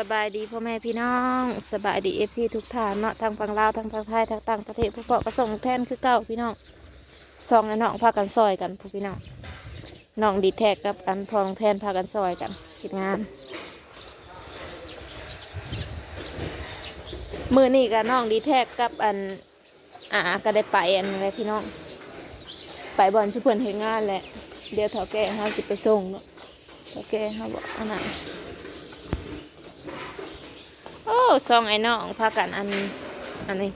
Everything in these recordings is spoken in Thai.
สบายดีพ่อแม่พี่น้องสบายดีเอฟซีทุกท่านเนาะทางฝั่งลาวทางฝั่งไทยทางต่างประเทศพวกเปาะก็ส่งแทนคือเก่าพี่น้องซองน้องพากันซอยกันพวกพี่น้องน้องดีแท็กกับอันพองแทนพากันซอยกันคิดงานมือนี่กับน้องดีแท็กกับอันอ่าก็ได้ไปอันอะไรพี่น้อง ไปบอลชุเพื่อนเห็นงานแหละเดี๋ยวเถาแก่เขาสิไปส่งเนาะเถาแก่เขาบอกอันไหน ซองไอ้น้องพากันอันอันนี้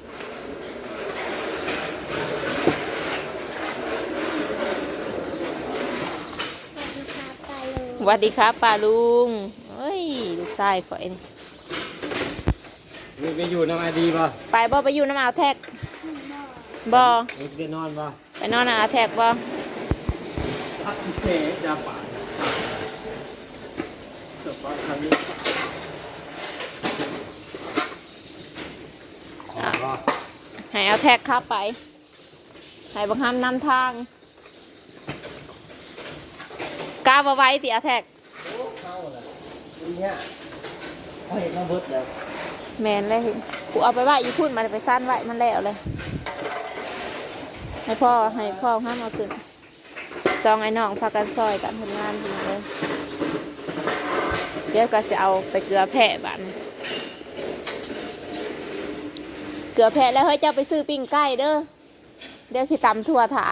สวัสดีครับป้าลุงเอ้ยลูกชายข่อยนี่มึงไปอยู่น้ำไอดีป่ะไปบ่ไปอยู่น้ำอาวแท็กบ่มึงไปนอนป่ะไปนอนน้ำอาวแท็กบ่พักเทจาป่าจบป่ะครั้งนี้อ๋อ ให้เอาแท็กขับไปให้บังคับนำทางกล้าบ่ไว้ติเอาแท็กเข้าเลยเนี่ยเขาเห็นเขาเบิดแล้วแมนเลยกูเอาไปไหว้อีพุ่นมันไปสั้นไว้มันแล้วเลย ให้พ่อให้พ่อห้ามเอาขึ้นจองไอ้น้องพากันซอยกันทำงานดีเลยเดี๋ยวก็จะเอาไปเกลือแพะบ้านเก ลือแพะแล้วเฮ้ยเจ้าไปซื้อปิ้งไก่เด้อเดี๋ยวสิตำทั่วถา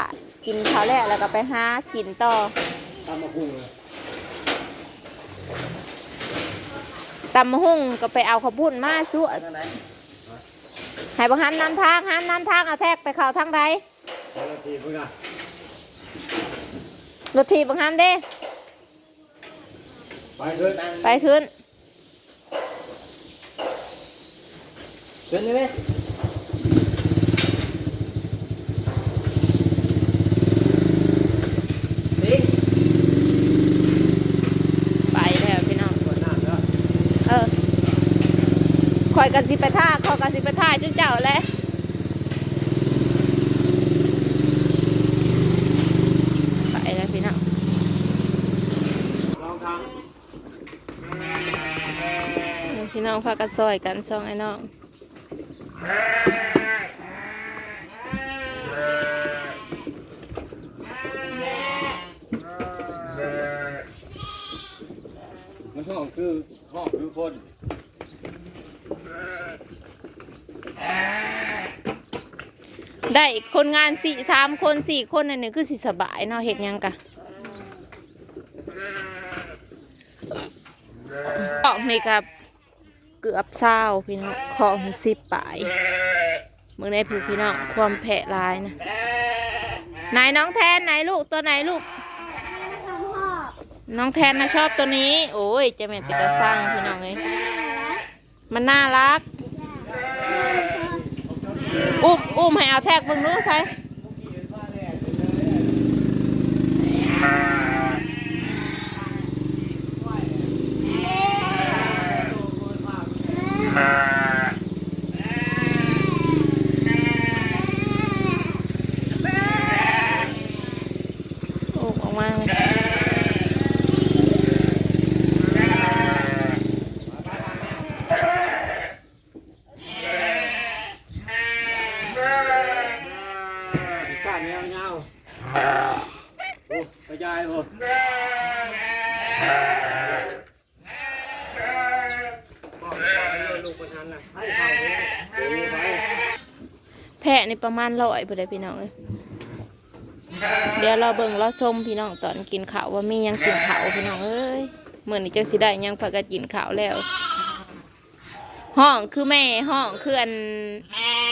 กินข้าวแรกแล้วก็ไปหากินต่อตามมาคุงเลยตำมะหุ่งก็ไปเอาข้าวปุ้นมาสู้นั่นไหนให้บังหันนำทางหันนำทางเอาแทกไปเข้าทางใดสองนาทีเพื่อนรถทีบังหันเด้ไปขึ้นไปขึ้นขึ้นได้ไหมสิง ไปแล้วพี่น้อง หัวหน้าเนาะ เออ คอยกระสิไปท่าคอยกระสิไปท่าจุ๊เจ้าแล้วไปแล้วพี่น้องพี่น้องพากันซอยกันซองไอ้น้องมันห้องคือห้องคือคน ได้คนงานสี่สามคนสี่คนอันนี้คือสิสบายเนาะเห็ดยังกะของนี่กับ เกือบเศร้าพี่น้องของสิบปลายเมื่อในผิวพี่น้องความแผะลายนะไหนน้องแทนไหนลูกตัวไหนลูก น้องแทนนะชอบตัวนี้ โอ้ยเจะแม่นเป็นตาสร้างพี่น้องเลย มันน่ารัก อุ้มอุ้มให้เอาแท็กเบิ่งดูใส่อุ้มออกมาเลย ป้าแมวเงาโอ้ กระจายหมดลูกประในประมาณร้อยพอได้พี่น้องเอ้ยเดี๋ยวเราเบิ่งเราชมพี่น้องตอนกินข้าวว่ามียังกินข้าวพี่น้องเอ้ยเหมือนนี้จังสิได้ยังพากันกินข้าวแล้ว ห้องคือแม่ห้องคืออัน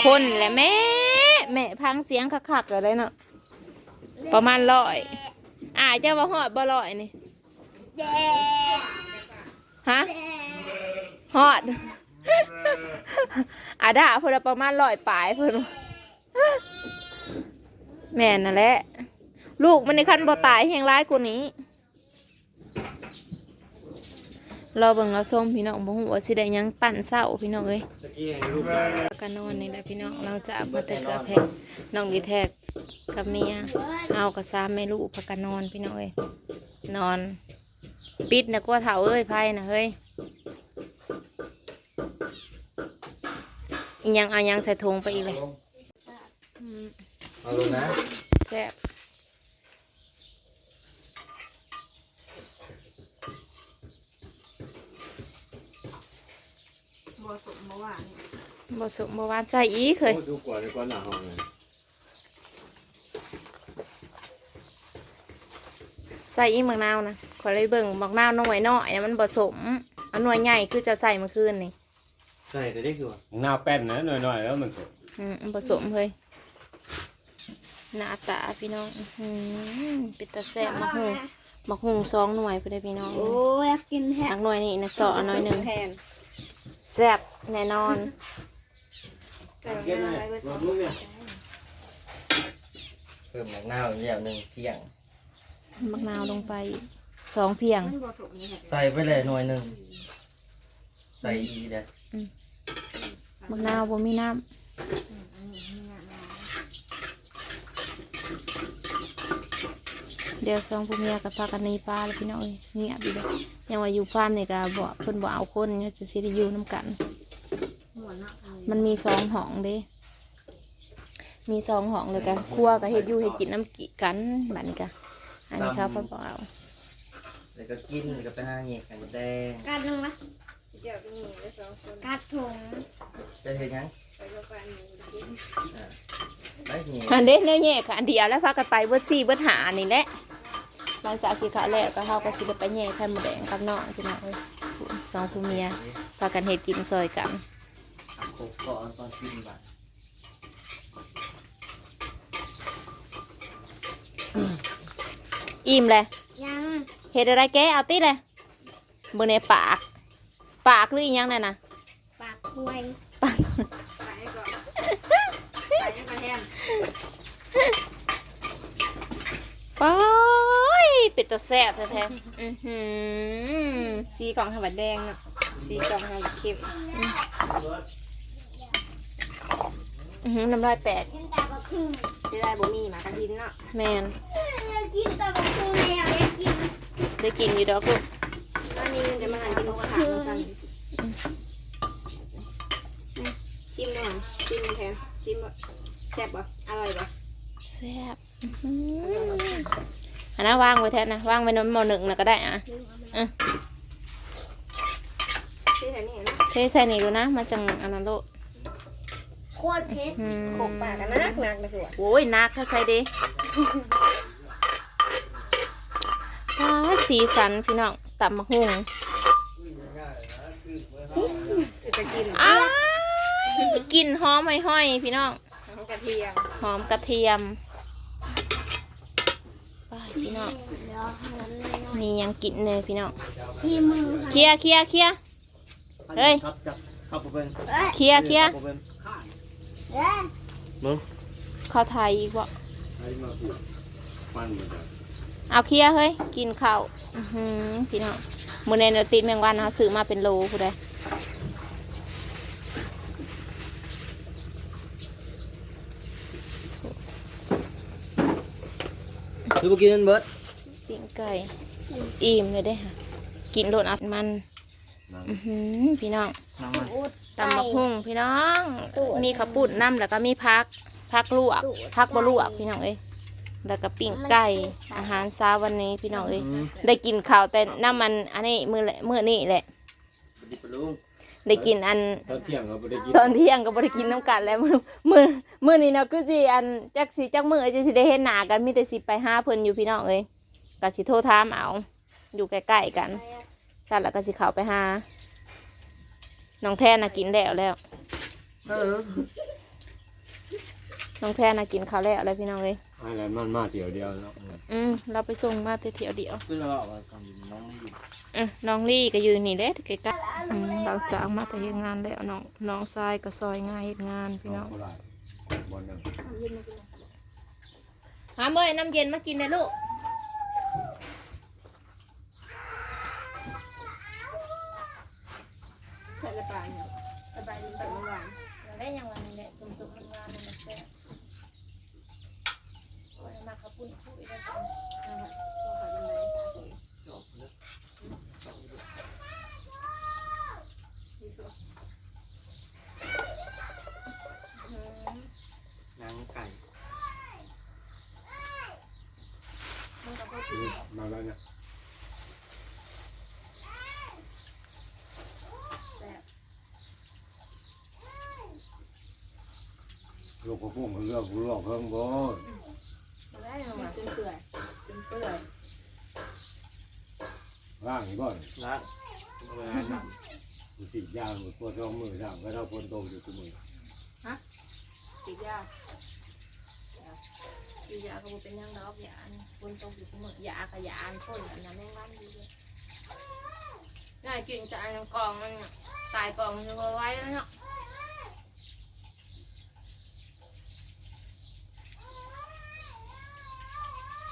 คนและแม่แม่พังเสียงคักๆอะไรเนาะ ประมาณร้อยอ่าเจ้าว่าฮอดบ่ร้อยนี่ฮะฮอดอาดาเพิ่นว่าประมาณร้อยปลายเพิ่นว่าแม่นนั่นแหละ ลูกมันในคันบ่ตายแห่งร้ายกว่านี้รอเบิ่งเราส้มพี่น้องบ่ฮู้ว่าสิได้หยังปั่นเศร้าพี่น้องเอ้ยตะกี้ให้ลูกได้กันนอนนี่แหละพี่น้องหลังจากมาแต่เกลือแพะน้องดีแทก กับเมียเอากับสามแม่ลูกพากันนอนพี่น้องเอ้ยนอน ปิดนะกลัวเถาเอ้ยไพ่นะเฮ้ยอีหยังเอาหยังใส่ถุงไปอีกเลยอืมเอาลงนะแซ่บบัวสมบัวหวานบ่สุกบ่หวานใส่อีกเคยโอ้ดูกว่าเลยกว่าหนาห้องเลย ใส่อีกมะนาวนะขอเลยเบิ่งมะนาวน้อยน้อยๆมันบ่สมอันหน่วยใหญ่คือจะใส่เมื่อคืนนี่ใช่แต่ได้คือว่าหน้าแป้นนะหน่อยๆแล้วมันสดอืมมันผสมเฮ้ยหน้าตาพี่น้องอื้อหือเป็นตาแซ่บมักหุงมักหุงสองหน่วยไปเลยพี่น้องโอ้ยอยากกินแฮะอักหน่วยนี่นะเสาะหน่อยหนึ่งแทนแซ่บแน่นอนไก่เก็บย่างเลอะไรยก็สรอองบลูกเนี่ยเพิ่มมะนาวอีกอย่างหนึ่งเที่ยง มักนาวลงไปสองเพียงมันบัวสมนี่แหละใส่ไปเลยหน่วยหนึ่งใส่อีเด้อมักนาวบ่มีน้อันนี้มีงานมาำเดี๋ยวสองผู้เมียกับพากันหนีปลาแล้วพี่น้องเอ้ยเงียบอีกเลยยังว่าอยู่ฟาร์มนี่ก็บ่เพิ่นบ่เอาคนเนี่ยจะสิได้อยู่นํกันหัวเนาะอันนี้มันมีสองห้องเด้ มีสองห้องเลยกันครัวก็เฮ็ดอยู่เฮ็ดกินน้ำกิกันบัดนี้ก็ อันนี้เขาเพิ่นบ่เอาแล้วก็กินแล้วก็ไปหาเงี้ยกันแดงกัดหนึ่งนะเดี๋ยวมีไว้สองคนกัดถุงจะเห็นยังไปก็ไปหนูกินอ่าได้เงี้ยอันเด้เนี่ยแยกค่ะอันเดียวแล้วพากันไปเบิดสี่เบิดหานี่แหละหลังจากที่เขาแล้วก็เขาก็สิได้ไปแย่ไข่หมูแดงกับน้องพี่น้องเอ้ยสองผู้เมียพากันเฮ็ดกินซอยกัน เอาโคกก่อนตอนกินบ้า อิ่มเลยยังเฮ็ดอะไรแกเอาติเลยเบิ่งในปาก ปากหรืออีหยังนั่นน่ะ ปากคุยปากไปก่อนไปให้มาแทนป้อยเป็ดตัวแซ่บแท้ๆอือหือสีกล่องทำแบบแดงเนาะสีกล่องทำแบบเข้มอือหือน้ำลายแตกกินตาบะพึ่งจะได้บ่มีหมากระทินเนาะแมน กินตาบะพึ่งแมวอยากกินได้กินอยู่ดอกลูกตอนนี้มันจะมาหันกินหมูกระทะเหมือนกันชิมหน่อยชิมแทนชิมบ่แซ่บบ่อร่อยบ่แซ่บอื้อหืออันนั้นวางไว้แทนนะวางไว้ในหม้อหนึ่งนะก็ได้อะที่แถวนี้นะเทใส่นี่ดูนะมาจังอันนั้นโลดโคตรเผ็ดอืมโขกปากกันนักนักเลยหัวโอ้ยนักถ้าใส่ดิว้า สีสันพี่น้องตับมะฮุ่งจะกินอ้ายกลิ่นหอมห้อยๆพี่น้องน้ำกระเทียมหอมกระเทียมไปพี่น้องมียังกินเลยพี่น้องขี้มือเคลียร์เคลียร์เคลียร์เฮ้ยครับจับครับเพิ่นเอ้ยเคลียร์เคลียร์ครับเพิ่นเอ้ยมึงเข้าไทยอีกบ่ไอ้มาพูดมันมาจาก เอาเคลียร์เฮ้ยกินข้าวอื้อหือพี่น้องมื้อนี้เนยติดแมงวันเขาซื้อมาเป็นโลผู้ใดคือบ่กินมันเบิดปิ้งไก่อิ่มเลยเด้ค่ะกินโดนอัดมันอื้อหือพี่น้องน้ำมันตำบักหุ่งพี่น้อง มีข้าวปุ้นน้ำแล้วก็มีพักพักลวกพักบลวกพี่น้องเอ้ย แล้วก็ปิ้งไก่อาหารเช้าวันนี้พี่น้องเอ้ยได้กินข้าวแต่น้ำมันอันนี้มือแหละมือนี่แหละ บ่ดีปะลุงได้กินอัน ตอนเที่ยงเราไม่ได้กินตอนเที่ยงก็บ่ได้กินน้ำกันแล้ว มือมือมือนี่เนาะคือสิอันจักสิจักมือจะสิได้เห็นหน้ากันมีแต่สิไปหาเพิ่นอยู่พี่น้องเอ้ยก็สิโทรถามเอา อยู่ใกล้ๆกันสั่นแล้วก็สิเข้าไปหาน้องแทนน่ะกินแล้วแล้วเออน้องแทนน่ะกินข้าวแล้วอะไรพี่น้องเอ้ย อะไรมันมาเดียวเดียวเนาะอืมเราไปส่งมาแต่เที่ยวเดียวคือเราเอาไว้ทำน้องไม่อยู่อืมน้องลี่ก็อยู่นี่แหละใกล้ๆอืมเราจากมาแต่เฮ็ดงานแล้วน้องน้องชายก็ซอยงานเฮ็ดงานพี่น้องโคราชบนนึงหามเอ้ยน้ำเย็นมากินเลยลูกเผ็ดละปานเนี่ยสบายดีแต่เมื่อวานได้ยังวันนี้แหละสมสม ปุ่นคุยได้ก่อนนะคะงไก่มาแล้วเนี่ยลูกก็พุ่งเลือกกุหลอกเพิ่มบ่ ปื่อยร่างนี่ก่อนล้างเวลาหนักกูสีดยามือปวดท้องมือสามก็เท่าคนโตอยู่กูมือติดยาคือยาก็บ่เป็นหยังดอกยาอันคนตกอยู่มื้อยาก็ยาอันพ่นอันนั้นแม่งวันอยู่เลยน่ากินจะอันกองมันน่ะตายกองมันจะบ่ไหว้แล้วเนาะ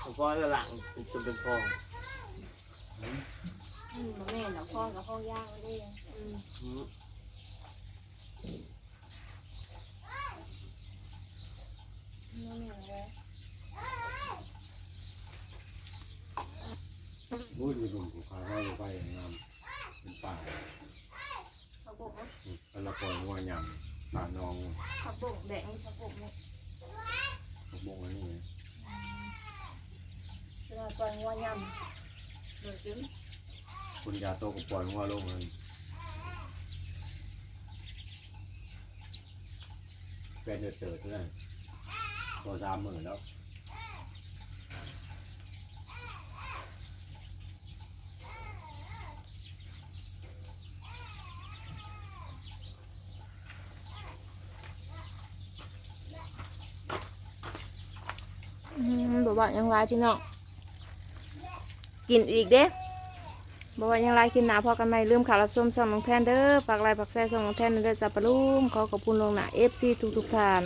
ผมก็จะหลังจนเป็นฟอง อืมบ่แม่นดอกพ่อกับพ่อย่างไว้เด้อืมอืม บ่แม่นเลย พูดอยู่ตรงกูขาเข้าไปงามเป็นป่า เขาบอกว่า เป็นละครว่ายำป่านอง เขาบอกแดงเขาบอกเนี่ย บงอันนี้ เวลาปล่อย งัวยำเดือดจึ้งคุณยาโตกับปล่อยหัวลงมันเป็นเดือดเติร์ดเลยตัวสามหมื่นแล้วอืมบอกว่ายังไรพี่น้อง กินอีกเด้บอกว่ายังไรกินหนาพอกันไหมลืมข่าวรับชมส่องน้องแทนเด้อฝากไลค์ฝากแซ่ส่องน้องแทนเด้อจับปะลุงขอขอบคุณลงหนาเอฟซีทุกทุกท่าน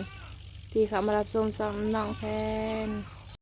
ที่เข้ามารับชมส่องน้องแทน